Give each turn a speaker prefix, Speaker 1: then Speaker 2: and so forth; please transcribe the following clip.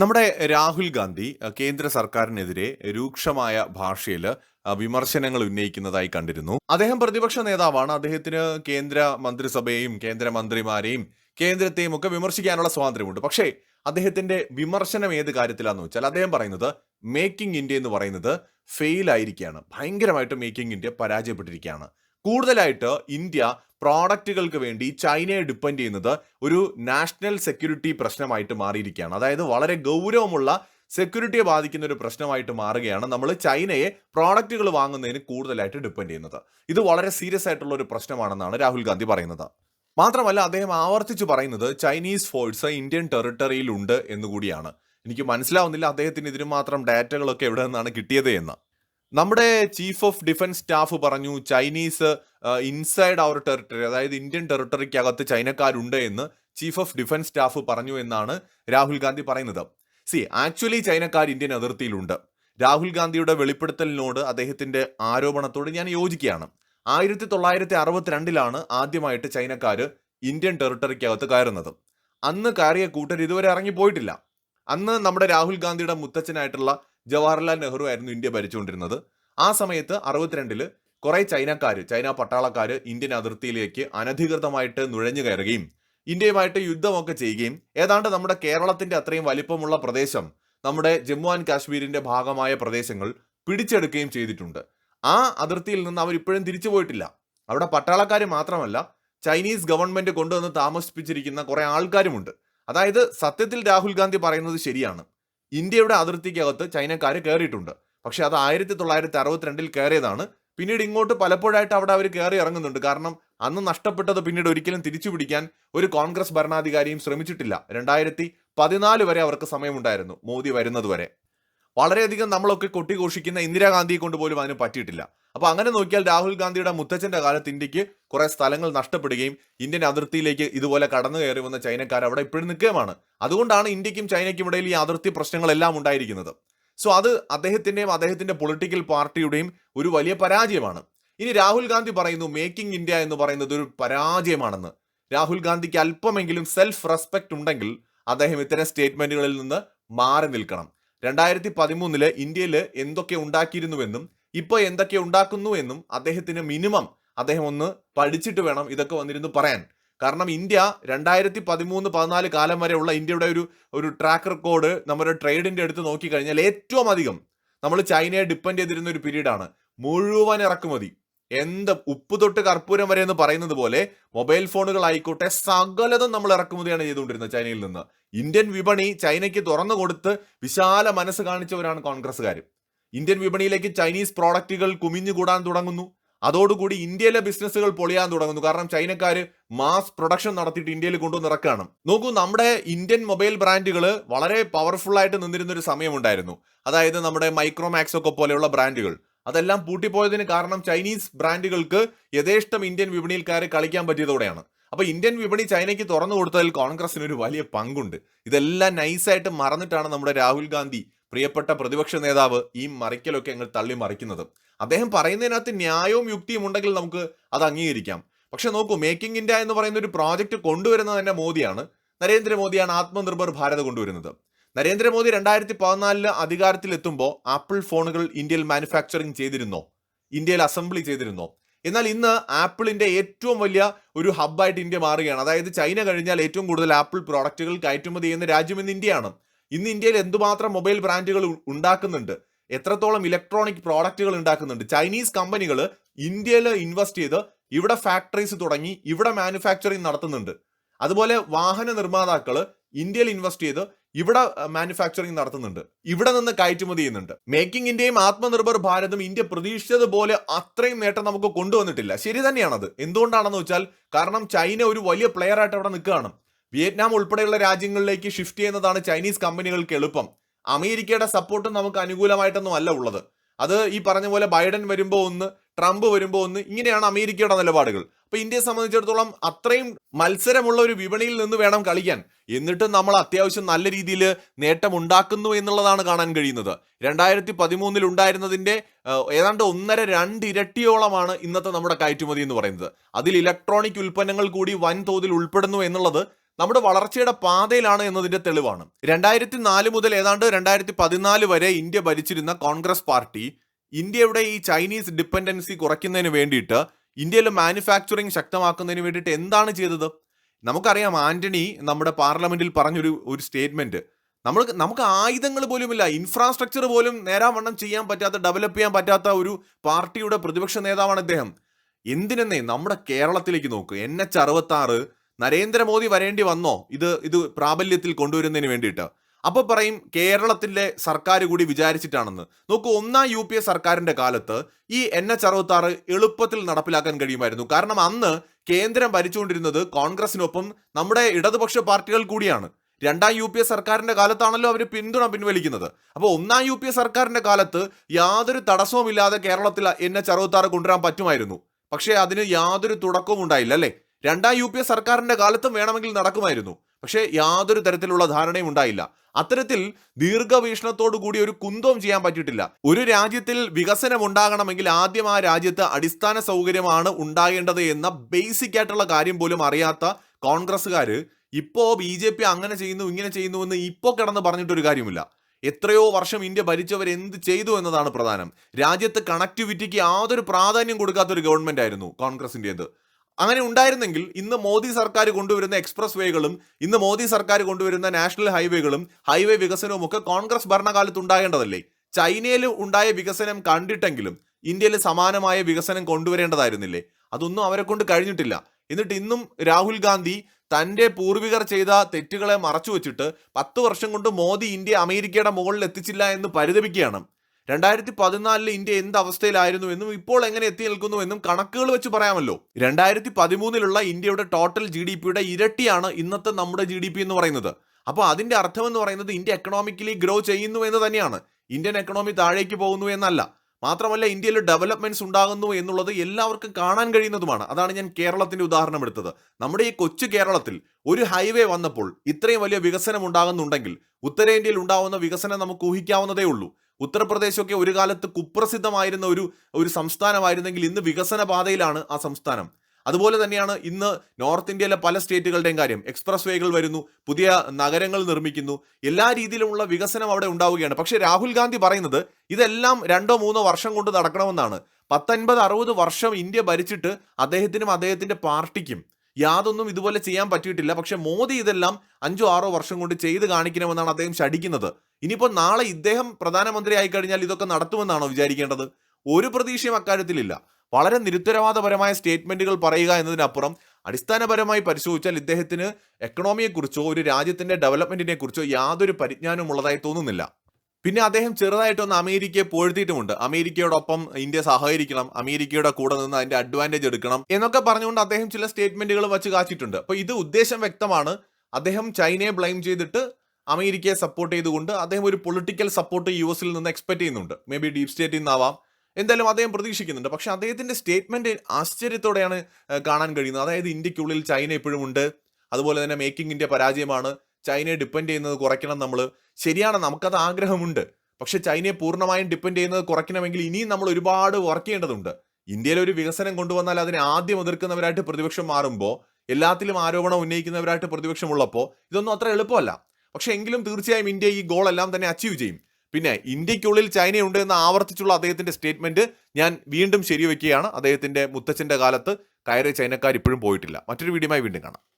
Speaker 1: നമ്മുടെ രാഹുൽ ഗാന്ധി കേന്ദ്ര സർക്കാരിനെതിരെ രൂക്ഷമായ ഭാഷയിൽ വിമർശനങ്ങൾ ഉന്നയിക്കുന്നതായി കണ്ടിരുന്നു. അദ്ദേഹം പ്രതിപക്ഷ നേതാവാണ്. അദ്ദേഹത്തിന് കേന്ദ്ര മന്ത്രിസഭയെയും കേന്ദ്ര മന്ത്രിമാരെയും കേന്ദ്രത്തെയും ഒക്കെ വിമർശിക്കാനുള്ള സ്വാതന്ത്ര്യമുണ്ട്. പക്ഷേ അദ്ദേഹത്തിന്റെ വിമർശനം ഏത് കാര്യത്തിലാന്ന് വെച്ചാൽ അദ്ദേഹം പറയുന്നത് മേക്കിംഗ് ഇന്ത്യ എന്ന് പറയുന്നത് ഫെയിൽ ആയിരിക്കുകയാണ്. ഭയങ്കരമായിട്ട് മേക്കിംഗ് ഇന്ത്യ പരാജയപ്പെട്ടിരിക്കുകയാണ്. കൂടുതലായിട്ട് ഇന്ത്യ പ്രോഡക്റ്റുകൾക്ക് വേണ്ടി ചൈനയെ ഡിപ്പെൻഡ് ചെയ്യുന്നത് ഒരു നാഷണൽ സെക്യൂരിറ്റി പ്രശ്നമായിട്ട് മാറിയിരിക്കുകയാണ്. അതായത് വളരെ ഗൗരവമുള്ള സെക്യൂരിറ്റിയെ ബാധിക്കുന്ന ഒരു പ്രശ്നമായിട്ട് മാറുകയാണ് നമ്മൾ ചൈനയെ പ്രോഡക്റ്റുകൾ വാങ്ങുന്നതിന് കൂടുതലായിട്ട് ഡിപ്പെൻഡ് ചെയ്യുന്നത്. ഇത് വളരെ സീരിയസ് ആയിട്ടുള്ള ഒരു പ്രശ്നമാണെന്നാണ് രാഹുൽ ഗാന്ധി പറയുന്നത്. മാത്രമല്ല അദ്ദേഹം ആവർത്തിച്ച് പറയുന്നത് ചൈനീസ് ഫോഴ്സ് ഇന്ത്യൻ ടെറിട്ടറിയിൽ ഉണ്ട് എന്നുകൂടിയാണ് എനിക്ക് മനസ്സിലാവുന്നില്ല അദ്ദേഹത്തിന് ഇതിന് മാത്രം ഡാറ്റകളൊക്കെ എവിടെ നിന്നാണ് കിട്ടിയത് എന്ന്. നമ്മുടെ ചീഫ് ഓഫ് ഡിഫൻസ് സ്റ്റാഫ് പറഞ്ഞു ചൈനീസ് ഇൻസൈഡ് അവർ ടെറിട്ടറി അതായത് ഇന്ത്യൻ ടെറിട്ടറിക്കകത്ത് ചൈനക്കാരുണ്ട് എന്ന് ചീഫ് ഓഫ് ഡിഫൻസ് സ്റ്റാഫ് പറഞ്ഞു എന്നാണ് രാഹുൽ ഗാന്ധി പറയുന്നത്. സി ആക്ച്വലി ചൈനക്കാർ ഇന്ത്യൻ അതിർത്തിയിലുണ്ട്. രാഹുൽ ഗാന്ധിയുടെ വെളിപ്പെടുത്തലിനോട് അദ്ദേഹത്തിന്റെ ആരോപണത്തോട് ഞാൻ യോജിക്കുകയാണ്. ആയിരത്തി തൊള്ളായിരത്തി അറുപത്തിരണ്ടിലാണ് ആദ്യമായിട്ട് ചൈനക്കാർ ഇന്ത്യൻ ടെറിട്ടറിക്കകത്ത് കയറുന്നത്. അന്ന് കയറിയ കൂട്ടർ ഇതുവരെ ഇറങ്ങിപ്പോയിട്ടില്ല. അന്ന് നമ്മുടെ രാഹുൽ ഗാന്ധിയുടെ മുത്തച്ഛനായിട്ടുള്ള ജവഹർലാൽ നെഹ്റു ആയിരുന്നു ഇന്ത്യ ഭരിച്ചുകൊണ്ടിരുന്നത്. ആ സമയത്ത് അറുപത്തിരണ്ടിൽ കുറെ ചൈനക്കാർ ചൈന പട്ടാളക്കാർ ഇന്ത്യൻ അതിർത്തിയിലേക്ക് അനധികൃതമായിട്ട് നുഴഞ്ഞു കയറുകയും ഇന്ത്യയുമായിട്ട് യുദ്ധമൊക്കെ ചെയ്യുകയും ഏതാണ്ട് നമ്മുടെ കേരളത്തിന്റെ അത്രയും വലിപ്പമുള്ള പ്രദേശം നമ്മുടെ ജമ്മു ആൻഡ് കാശ്മീരിന്റെ ഭാഗമായ പ്രദേശങ്ങൾ പിടിച്ചെടുക്കുകയും ചെയ്തിട്ടുണ്ട്. ആ അതിർത്തിയിൽ നിന്ന് അവർ ഇപ്പോഴും തിരിച്ചു പോയിട്ടില്ല. അവിടെ പട്ടാളക്കാർ മാത്രമല്ല ചൈനീസ് ഗവൺമെന്റ് കൊണ്ടുവന്ന് താമസിപ്പിച്ചിരിക്കുന്ന കുറെ ആൾക്കാരുമുണ്ട്. അതായത് സത്യത്തിൽ രാഹുൽ ഗാന്ധി പറയുന്നത് ശരിയാണ്. ഇന്ത്യയുടെ അതിർത്തിക്കകത്ത് ചൈനക്കാർ കയറിയിട്ടുണ്ട് പക്ഷെ അത് ആയിരത്തി തൊള്ളായിരത്തി അറുപത്തിരണ്ടിൽ കയറിയതാണ് പിന്നീട് ഇങ്ങോട്ട് പലപ്പോഴായിട്ട് അവിടെ അവർ കയറി ഇറങ്ങുന്നുണ്ട്. കാരണം അന്ന് നഷ്ടപ്പെട്ടത് പിന്നീട് ഒരിക്കലും തിരിച്ചു പിടിക്കാൻ ഒരു കോൺഗ്രസ് ഭരണാധികാരിയും ശ്രമിച്ചിട്ടില്ല. രണ്ടായിരത്തി പതിനാല് വരെ അവർക്ക് സമയമുണ്ടായിരുന്നു. മോദി വരുന്നത് വരെ. വളരെയധികം നമ്മളൊക്കെ കൊട്ടിഘോഷിക്കുന്ന ഇന്ദിരാഗാന്ധിയെ കൊണ്ട് പോലും അതിന് പറ്റിയിട്ടില്ല. അപ്പൊ അങ്ങനെ നോക്കിയാൽ രാഹുൽ ഗാന്ധിയുടെ മുത്തച്ഛന്റെ കാലത്ത് ഇന്ത്യയ്ക്ക് കുറെ സ്ഥലങ്ങൾ നഷ്ടപ്പെടുകയും ഇന്ത്യൻ അതിർത്തിയിലേക്ക് ഇതുപോലെ കടന്നു കയറി വന്ന ചൈനക്കാർ അവിടെ ഇപ്പോഴും നിൽക്കുകയാണ് അതുകൊണ്ടാണ് ഇന്ത്യക്കും ചൈനയ്ക്കും ഇടയിൽ ഈ അതിർത്തി പ്രശ്നങ്ങളെല്ലാം ഉണ്ടായിരിക്കുന്നത്. സോ അത് അദ്ദേഹത്തിന്റെയും അദ്ദേഹത്തിന്റെ പൊളിറ്റിക്കൽ പാർട്ടിയുടെയും ഒരു വലിയ പരാജയമാണ്. ഇനി രാഹുൽ ഗാന്ധി പറയുന്നു മേക്കിംഗ് ഇന്ത്യ എന്ന് പറയുന്നത് ഒരു പരാജയമാണെന്ന്. രാഹുൽ ഗാന്ധിക്ക് അല്പമെങ്കിലും സെൽഫ് റെസ്പെക്ട് ഉണ്ടെങ്കിൽ അദ്ദേഹം ഇത്തരം സ്റ്റേറ്റ്മെന്റുകളിൽ നിന്ന് മാറി നിൽക്കണം. രണ്ടായിരത്തി പതിമൂന്നിൽ ഇന്ത്യയിൽ എന്തൊക്കെ ഉണ്ടാക്കിയിരുന്നുവെന്നും ഇപ്പോൾ എന്തൊക്കെ ഉണ്ടാക്കുന്നു എന്നും അദ്ദേഹത്തിന് മിനിമം അദ്ദേഹം ഒന്ന് പഠിച്ചിട്ട് വേണം ഇതൊക്കെ വന്നിരുന്നു പറയാൻ. കാരണം ഇന്ത്യ രണ്ടായിരത്തി പതിമൂന്ന് പതിനാല് കാലം വരെയുള്ള ഇന്ത്യയുടെ ഒരു ഒരു ട്രാക്ക് റെക്കോർഡ് നമ്മുടെ ട്രേഡിന്റെ അടുത്ത് നോക്കിക്കഴിഞ്ഞാൽ ഏറ്റവും അധികം നമ്മൾ ചൈനയെ ഡിപ്പെൻഡ് ചെയ്തിരുന്ന ഒരു പീരീഡാണ് മുഴുവൻ ഇറക്കുമതി. എന്ത് ഉപ്പ് തൊട്ട് കർപ്പൂരം വരെ എന്ന് പറയുന്നത് പോലെ മൊബൈൽ ഫോണുകൾ ആയിക്കോട്ടെ സകലതും നമ്മൾ ഇറക്കുമതിയാണ് ചെയ്തുകൊണ്ടിരുന്നത് ചൈനയിൽ നിന്ന്. ഇന്ത്യൻ വിപണി ചൈനയ്ക്ക് തുറന്നു കൊടുത്ത് വിശാല മനസ്സ് കാണിച്ചവരാണ് കോൺഗ്രസ്സുകാർ ഇന്ത്യൻ വിപണിയിലേക്ക് ചൈനീസ് പ്രോഡക്റ്റുകൾ കുമിഞ്ഞുകൂടാൻ തുടങ്ങുന്നു. അതോടുകൂടി ഇന്ത്യയിലെ ബിസിനസ്സുകൾ പൊളിയാൻ തുടങ്ങുന്നു. കാരണം ചൈനക്കാർ മാസ് പ്രൊഡക്ഷൻ നടത്തിയിട്ട് ഇന്ത്യയിൽ കൊണ്ടുവന്ന് ഇറക്കുകയാണ് നോക്കൂ നമ്മുടെ ഇന്ത്യൻ മൊബൈൽ ബ്രാൻഡുകൾ വളരെ പവർഫുൾ ആയിട്ട് നിന്നിരുന്ന ഒരു സമയമുണ്ടായിരുന്നു. അതായത് നമ്മുടെ മൈക്രോമാക്സ് ഒക്കെ പോലെയുള്ള ബ്രാൻഡുകൾ. അതെല്ലാം പൂട്ടിപ്പോയതിന് കാരണം ചൈനീസ് ബ്രാൻഡുകൾക്ക് യഥേഷ്ടം ഇന്ത്യൻ വിപണിയിൽ കയറി കളിക്കാൻ പറ്റിയതോടെയാണ്. അപ്പൊ ഇന്ത്യൻ വിപണി ചൈനയ്ക്ക് തുറന്നു കൊടുത്തതിൽ കോൺഗ്രസിന് ഒരു വലിയ പങ്കുണ്ട്. ഇതെല്ലാം നൈസായിട്ട് മറന്നിട്ടാണ് നമ്മുടെ രാഹുൽ ഗാന്ധി പ്രിയപ്പെട്ട പ്രതിപക്ഷ നേതാവ് ഈ മറിക്കലൊക്കെ അങ്ങ് തള്ളി മറിക്കുന്നത്. അദ്ദേഹം പറയുന്നതിനകത്ത് ന്യായവും യുക്തിയും ഉണ്ടെങ്കിൽ നമുക്ക് അത് അംഗീകരിക്കാം. പക്ഷെ നോക്കൂ മേക്കിംഗ് ഇന്ത്യ എന്ന് പറയുന്ന ഒരു പ്രോജക്റ്റ് കൊണ്ടുവരുന്നത് തന്നെ മോദിയാണ്. നരേന്ദ്രമോദിയാണ് ആത്മനിർഭർ ഭാരത് കൊണ്ടുവരുന്നത്. നരേന്ദ്രമോദി രണ്ടായിരത്തി പതിനാലിൽ അധികാരത്തിലെത്തുമ്പോൾ ആപ്പിൾ ഫോണുകൾ ഇന്ത്യയിൽ മാനുഫാക്ചറിങ് ചെയ്തിരുന്നോ? ഇന്ത്യയിൽ അസംബ്ലി ചെയ്തിരുന്നോ? എന്നാൽ ഇന്ന് ആപ്പിളിന്റെ ഏറ്റവും വലിയ ഒരു ഹബ്ബായിട്ട് ഇന്ത്യ മാറുകയാണ്. അതായത് ചൈന കഴിഞ്ഞാൽ ഏറ്റവും കൂടുതൽ ആപ്പിൾ പ്രോഡക്റ്റുകൾ കയറ്റുമതി ചെയ്യുന്ന രാജ്യം ഇന്ന് ഇന്ത്യയാണ്. ഇന്ന് ഇന്ത്യയിൽ എന്തുമാത്രം മൊബൈൽ ബ്രാൻഡുകൾ ഉണ്ടാക്കുന്നുണ്ട് എത്രത്തോളം ഇലക്ട്രോണിക് പ്രോഡക്റ്റുകൾ ഉണ്ടാക്കുന്നുണ്ട് ചൈനീസ് കമ്പനികൾ ഇന്ത്യയിൽ ഇൻവെസ്റ്റ് ചെയ്ത് ഇവിടെ ഫാക്ടറീസ് തുടങ്ങി ഇവിടെ മാനുഫാക്ചറിങ് നടത്തുന്നുണ്ട്. അതുപോലെ വാഹന നിർമ്മാതാക്കൾ ഇന്ത്യയിൽ ഇൻവെസ്റ്റ് ചെയ്ത് ഇവിടെ മാനുഫാക്ചറിങ് നടത്തുന്നുണ്ട്. ഇവിടെ നിന്ന് കയറ്റുമതി ചെയ്യുന്നുണ്ട്. മേക്കിംഗ് ഇന്ത്യയും ആത്മനിർഭർ ഭാരതും ഇന്ത്യ പ്രതീക്ഷിച്ചതുപോലെ അത്രയും നേട്ടം നമുക്ക് കൊണ്ടുവന്നിട്ടില്ല. ശരി തന്നെയാണത്. എന്തുകൊണ്ടാണെന്ന് വെച്ചാൽ കാരണം ചൈന ഒരു വലിയ പ്ലെയർ ആയിട്ട് അവിടെ നിൽക്കുകയാണ്. വിയറ്റ്നാം ഉൾപ്പെടെയുള്ള രാജ്യങ്ങളിലേക്ക് ഷിഫ്റ്റ് ചെയ്യുന്നതാണ് ചൈനീസ് കമ്പനികൾക്ക് എളുപ്പം. അമേരിക്കയുടെ സപ്പോർട്ടും നമുക്ക് അനുകൂലമായിട്ടൊന്നും അല്ല ഉള്ളത്. അത് ഈ പറഞ്ഞ പോലെ ബൈഡൻ വരുമ്പോൾ ഒന്ന് ട്രംപ് വരുമ്പോൾ ഒന്ന് ഇങ്ങനെയാണ് അമേരിക്കയുടെ നിലപാടുകൾ. അപ്പൊ ഇന്ത്യയെ സംബന്ധിച്ചിടത്തോളം അത്രയും മത്സരമുള്ള ഒരു വിപണിയിൽ നിന്ന് വേണം കളിക്കാൻ. എന്നിട്ടും നമ്മൾ അത്യാവശ്യം നല്ല രീതിയിൽ നേട്ടം ഉണ്ടാക്കുന്നു എന്നുള്ളതാണ് കാണാൻ കഴിയുന്നത്. രണ്ടായിരത്തി പതിമൂന്നിൽ ഉണ്ടായിരുന്നതിന്റെ ഏതാണ്ട് ഒന്നര രണ്ട് ഇരട്ടിയോളമാണ് ഇന്നത്തെ നമ്മുടെ കയറ്റുമതി എന്ന് പറയുന്നത്. അതിൽ ഇലക്ട്രോണിക് ഉൽപ്പന്നങ്ങൾ കൂടി വൻതോതിൽ ഉൾപ്പെടുന്നു എന്നുള്ളത് നമ്മുടെ വളർച്ചയുടെ പാതയിലാണ് എന്നതിന്റെ തെളിവാണ്. രണ്ടായിരത്തി നാല് മുതൽ ഏതാണ്ട് രണ്ടായിരത്തി പതിനാല് വരെ ഇന്ത്യ ഭരിച്ചിരുന്ന കോൺഗ്രസ് പാർട്ടി ഇന്ത്യയുടെ ഈ ചൈനീസ് ഡിപ്പെൻഡൻസി കുറയ്ക്കുന്നതിന് വേണ്ടിയിട്ട് ഇന്ത്യയിലെ മാനുഫാക്ചറിങ് ശക്തമാക്കുന്നതിന് വേണ്ടിയിട്ട് എന്താണ് ചെയ്തത്? നമുക്കറിയാം ആന്റണി നമ്മുടെ പാർലമെന്റിൽ പറഞ്ഞൊരു ഒരു സ്റ്റേറ്റ്മെന്റ്. നമ്മൾ നമുക്ക് ആയുധങ്ങൾ പോലുമില്ല. ഇൻഫ്രാസ്ട്രക്ചർ പോലും നേരാവണ്ണം ചെയ്യാൻ പറ്റാത്ത ഡെവലപ്പ് ചെയ്യാൻ പറ്റാത്ത ഒരു പാർട്ടിയുടെ പ്രതിപക്ഷ നേതാവാണ് അദ്ദേഹം. എന്തിനെന്നേ നമ്മുടെ കേരളത്തിലേക്ക് നോക്ക്. എൻ എച്ച് അറുപത്തി ആറ് നരേന്ദ്രമോദി വരേണ്ടി വന്നോ? ഇത് ഇത് പ്രാബല്യത്തിൽ കൊണ്ടുവരുന്നതിന് വേണ്ടിയിട്ട്. അപ്പോൾ പറയും കേരളത്തിലെ സർക്കാർ കൂടി വിചാരിച്ചിട്ടാണെന്ന്. നോക്കൂ ഒന്നാം യു പി എ കാലത്ത് ഈ എൻ എച്ച് അറുപത്തി ആറ് എളുപ്പത്തിൽ നടപ്പിലാക്കാൻ കഴിയുമായിരുന്നു. കാരണം അന്ന് കേന്ദ്രം ഭരിച്ചുകൊണ്ടിരുന്നത് കോൺഗ്രസിനൊപ്പം നമ്മുടെ ഇടതുപക്ഷ പാർട്ടികൾ കൂടിയാണ്. രണ്ടാം യു പി എ സർക്കാരിന്റെ കാലത്താണല്ലോ അവർ പിന്തുണ പിൻവലിക്കുന്നത്. അപ്പോൾ ഒന്നാം യു പി എ സർക്കാരിന്റെ കാലത്ത് യാതൊരു തടസ്സവുമില്ലാതെ കേരളത്തിൽ എൻ എച്ച് അറുപത്തി ആറ് കൊണ്ടുവരാൻ പറ്റുമായിരുന്നു. പക്ഷേ അതിന് യാതൊരു തുടക്കവും ഉണ്ടായില്ല അല്ലേ? രണ്ടാം യു പി എ സർക്കാരിന്റെ കാലത്തും വേണമെങ്കിൽ നടക്കുമായിരുന്നു. പക്ഷേ യാതൊരു തരത്തിലുള്ള ധാരണയും ഉണ്ടായില്ല. അത്തരത്തിൽ ദീർഘവീക്ഷണത്തോടു കൂടി ഒരു കുന്തവും ചെയ്യാൻ പറ്റിയിട്ടില്ല. ഒരു രാജ്യത്തിൽ വികസനം ഉണ്ടാകണമെങ്കിൽ ആദ്യം ആ രാജ്യത്ത് അടിസ്ഥാന സൗകര്യമാണ് ഉണ്ടാകേണ്ടത് എന്ന ബേസിക് ആയിട്ടുള്ള കാര്യം പോലും അറിയാത്ത കോൺഗ്രസ്സുകാർ ഇപ്പോ ബി ജെ പി അങ്ങനെ ചെയ്യുന്നു ഇങ്ങനെ ചെയ്യുന്നു എന്ന് ഇപ്പോ കിടന്ന് പറഞ്ഞിട്ടൊരു കാര്യമില്ല. എത്രയോ വർഷം ഇന്ത്യ ഭരിച്ചവർ എന്ത് ചെയ്തു എന്നതാണ് പ്രധാനം. രാജ്യത്ത് കണക്ടിവിറ്റിക്ക് യാതൊരു പ്രാധാന്യം കൊടുക്കാത്ത ഒരു ഗവൺമെന്റ് ആയിരുന്നു കോൺഗ്രസിന്റെത് അങ്ങനെ ഉണ്ടായിരുന്നെങ്കിൽ ഇന്ന് മോദി സർക്കാർ കൊണ്ടുവരുന്ന എക്സ്പ്രസ് വേകളും ഇന്ന് മോദി സർക്കാർ കൊണ്ടുവരുന്ന നാഷണൽ ഹൈവേകളും ഹൈവേ വികസനവും ഒക്കെ കോൺഗ്രസ് ഭരണകാലത്ത് ഉണ്ടാകേണ്ടതല്ലേ? ചൈനയിൽ ഉണ്ടായ വികസനം കണ്ടിട്ടെങ്കിലും ഇന്ത്യയിൽ സമാനമായ വികസനം കൊണ്ടുവരേണ്ടതായിരുന്നില്ലേ? അതൊന്നും അവരെ കൊണ്ട് കഴിഞ്ഞിട്ടില്ല. എന്നിട്ട് ഇന്നും രാഹുൽ ഗാന്ധി തന്റെ പൂർവികർ ചെയ്ത തെറ്റുകളെ മറച്ചു വെച്ചിട്ട് പത്ത് വർഷം കൊണ്ട് മോദി ഇന്ത്യ അമേരിക്കയുടെ മുകളിൽ എത്തിച്ചില്ല എന്ന് പരിതപിക്കുകയാണ്. രണ്ടായിരത്തി പതിനാലിൽ ഇന്ത്യ എന്ത് അവസ്ഥയിലായിരുന്നു എന്നും ഇപ്പോൾ എങ്ങനെ എത്തി നിൽക്കുന്നു എന്നും കണക്കുകൾ വെച്ച് പറയാമല്ലോ. രണ്ടായിരത്തി പതിമൂന്നിലുള്ള ഇന്ത്യയുടെ ടോട്ടൽ ജി ഡി പിയുടെ ഇരട്ടിയാണ് ഇന്നത്തെ നമ്മുടെ ജി ഡി പി എന്ന് പറയുന്നത്. അപ്പോൾ അതിന്റെ അർത്ഥം എന്ന് പറയുന്നത് ഇന്ത്യ എക്കണോമിക്കലി ഗ്രോ ചെയ്യുന്നു എന്ന് തന്നെയാണ്. ഇന്ത്യൻ എക്കണോമി താഴേക്ക് പോകുന്നു എന്നല്ല. മാത്രമല്ല ഇന്ത്യയിൽ ഡെവലപ്മെന്റ്സ് ഉണ്ടാകുന്നു എന്നുള്ളത് എല്ലാവർക്കും കാണാൻ കഴിയുന്നതുമാണ്. അതാണ് ഞാൻ കേരളത്തിന്റെ ഉദാഹരണം എടുത്തത്. നമ്മുടെ ഈ കൊച്ചു കേരളത്തിൽ ഒരു ഹൈവേ വന്നപ്പോൾ ഇത്രയും വലിയ വികസനം ഉണ്ടാകുന്നുണ്ടെങ്കിൽ ഉത്തരേന്ത്യയിൽ ഉണ്ടാവുന്ന വികസനം നമുക്ക് ഊഹിക്കാവുന്നതേ ഉള്ളൂ. ഉത്തർപ്രദേശൊക്കെ ഒരു കാലത്ത് കുപ്രസിദ്ധമായിരുന്ന ഒരു ഒരു സംസ്ഥാനമായിരുന്നെങ്കിൽ ഇന്ന് വികസന പാതയിലാണ് ആ സംസ്ഥാനം. അതുപോലെ തന്നെയാണ് ഇന്ന് നോർത്ത് ഇന്ത്യയിലെ പല സ്റ്റേറ്റുകളുടെയും കാര്യം. എക്സ്പ്രസ് വേകൾ വരുന്നു പുതിയ നഗരങ്ങൾ നിർമ്മിക്കുന്നു എല്ലാ രീതിയിലുമുള്ള വികസനം അവിടെ ഉണ്ടാവുകയാണ്. പക്ഷേ രാഹുൽ ഗാന്ധി പറയുന്നത് ഇതെല്ലാം രണ്ടോ മൂന്നോ വർഷം കൊണ്ട് നടക്കണമെന്നാണ്. പത്തൊൻപത് അറുപത് വർഷം ഇന്ത്യ ഭരിച്ചിട്ട് അദ്ദേഹത്തിനും അദ്ദേഹത്തിന്റെ പാർട്ടിക്കും യാതൊന്നും ഇതുപോലെ ചെയ്യാൻ പറ്റിയിട്ടില്ല. പക്ഷേ മോദി ഇതെല്ലാം അഞ്ചോ ആറോ വർഷം കൊണ്ട് ചെയ്ത് കാണിക്കണമെന്നാണ് അദ്ദേഹം ശടിക്കുന്നത് ഇനിയിപ്പോൾ നാളെ ഇദ്ദേഹം പ്രധാനമന്ത്രി ആയി കഴിഞ്ഞാൽ ഇതൊക്കെ നടത്തുമെന്നാണോ വിചാരിക്കേണ്ടത്? ഒരു പ്രതീക്ഷയും അക്കാര്യത്തിലില്ല. വളരെ നിരുത്തരവാദപരമായ സ്റ്റേറ്റ്മെന്റുകൾ പറയുക എന്നതിനപ്പുറം അടിസ്ഥാനപരമായി പരിശോധിച്ചാൽ ഇദ്ദേഹത്തിന് എക്കണോമിയെക്കുറിച്ചോ ഒരു രാജ്യത്തിന്റെ ഡെവലപ്മെന്റിനെ കുറിച്ചോ യാതൊരു പരിജ്ഞാനവും ഉള്ളതായി തോന്നുന്നില്ല. പിന്നെ അദ്ദേഹം ചെറുതായിട്ടൊന്ന് അമേരിക്കയെ പൊഴുത്തിയിട്ടുമുണ്ട്. അമേരിക്കയോടൊപ്പം ഇന്ത്യ സഹകരിക്കണം അമേരിക്കയുടെ കൂടെ നിന്ന് അതിന്റെ അഡ്വാന്റേജ് എടുക്കണം എന്നൊക്കെ പറഞ്ഞുകൊണ്ട് അദ്ദേഹം ചില സ്റ്റേറ്റ്മെന്റുകൾ വെച്ച് കാച്ചിട്ടുണ്ട്. അപ്പോൾ ഇത് ഉദ്ദേശം വ്യക്തമാണ്. അദ്ദേഹം ചൈനയെ ബ്ലെയിം ചെയ്തിട്ട് അമേരിക്കയെ സപ്പോർട്ട് ചെയ്തുകൊണ്ട് അദ്ദേഹം ഒരു പൊളിറ്റിക്കൽ സപ്പോർട്ട് യു എസിൽ നിന്ന് എക്സ്പെക്ട് ചെയ്യുന്നുണ്ട്. മേ ബി ഡീപ് സ്റ്റേറ്റിൽ നിന്നാവാം എന്തായാലും അദ്ദേഹം പ്രതീക്ഷിക്കുന്നുണ്ട്. പക്ഷേ അദ്ദേഹത്തിന്റെ സ്റ്റേറ്റ്മെന്റ് ആശ്ചര്യത്തോടെയാണ് കാണാൻ കഴിയുന്നത്. അതായത് ഇന്ത്യക്കുള്ളിൽ ചൈന എപ്പോഴും ഉണ്ട്. അതുപോലെ തന്നെ മേക്കിംഗ് ഇന്ത്യ പരാജയമാണ്. ചൈനയെ ഡിപ്പെൻഡ് ചെയ്യുന്നത് കുറയ്ക്കണം നമ്മൾ ശരിയാണ് നമുക്കത് ആഗ്രഹമുണ്ട്. പക്ഷേ ചൈനയെ പൂർണമായും ഡിപ്പെൻഡ് ചെയ്യുന്നത് കുറയ്ക്കണമെങ്കിൽ ഇനിയും നമ്മൾ ഒരുപാട് വർക്ക് ചെയ്യേണ്ടതുണ്ട്. ഇന്ത്യയിൽ ഒരു വികസനം കൊണ്ടുവന്നാൽ അതിനെ ആദ്യം എതിർക്കുന്നവരായിട്ട് പ്രതിപക്ഷം മാറുമ്പോൾ എല്ലാത്തിലും ആരോപണം ഉന്നയിക്കുന്നവരായിട്ട് പ്രതിപക്ഷമുള്ളപ്പോൾ ഇതൊന്നും അത്ര എളുപ്പമല്ല. പക്ഷെ എങ്കിലും തീർച്ചയായും ഇന്ത്യ ഈ ഗോൾ എല്ലാം തന്നെ അച്ചീവ് ചെയ്യും. പിന്നെ ഇന്ത്യക്കുള്ളിൽ ചൈനയുണ്ട് എന്ന് ആവർത്തിച്ചുള്ള അദ്ദേഹത്തിന്റെ സ്റ്റേറ്റ്മെന്റ് ഞാൻ വീണ്ടും ശരിവെക്കുകയാണ്. അദ്ദേഹത്തിന്റെ മുത്തച്ഛന്റെ കാലത്ത് കയറിയ ചൈനക്കാർ ഇപ്പോഴും പോയിട്ടില്ല. മറ്റൊരു വീഡിയോയുമായി വീണ്ടും കാണാം.